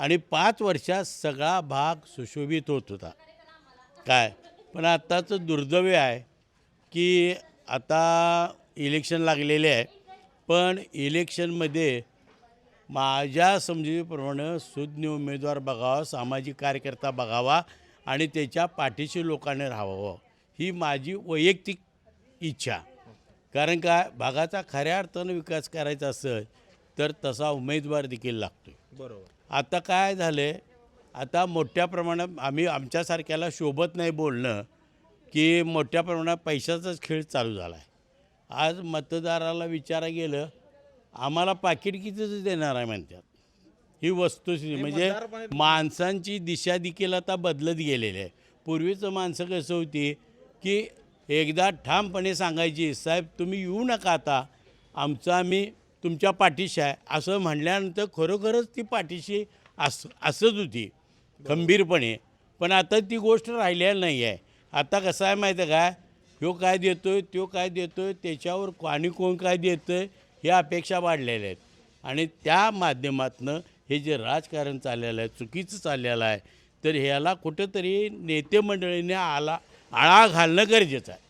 आणि पाच वर्षात सगळा भाग सुशोभित होत होता. काय? पण आत्ताचं दुर्दैव आहे की आता इलेक्शन लागलेले आहे. पण इलेक्शनमध्ये माझ्या समजुतीप्रमाणे सुज्ञ उमेदवार बघावा सामाजिक कार्यकर्ता बघावा आणि त्याच्या पाठीशी लोकांनी राहावं ही माझी वैयक्तिक इच्छा. कारण काय भागाचा खऱ्या अर्थानं विकास करायचा असेल तर तसा उमेदवार देखील लागतो बरोबर. आता काय झालं? आहे आता मोठ्या प्रमाणात आम्ही आमच्यासारख्याला शोभत नाही बोलणं की मोठ्या प्रमाणात पैशाचाच खेळ चालू झाला आहे आज मतदाराला विचारा गेलं आम्हाला पाकिट कितीच देणार आहे म्हणतात. ही वस्तुस्थिती म्हणजे माणसांची दिशा देखील आता बदलत गेलेली आहे. पूर्वीचं माणसं कसं होती की एकदा ठामपणे सांगायची साहेब तुम्ही येऊ नका आता. आमचं आम्ही तुमच्या पाठीशी आहे. असं म्हणल्यानंतर खरोखरच ती पाठीशी अस असत होती. खंबीरपणे. पण आता ती गोष्ट राहिलेली नाही आहे. आता कसं आहे माहिती आहे काय ह्यो काय देतोय त्यो काय देतोय त्याच्यावर को- आणि कोण काय देतोय ह्या अपेक्षा वाढलेल्या आहेत. आणि त्या माध्यमातनं हे जे राजकारण चाललेलं आहे चुकीचं चाललेलं आहे तर ह्याला कुठंतरी नेते मंडळीने आला आळा घालणं गरजेचं आहे.